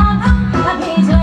าพักพี่เธอ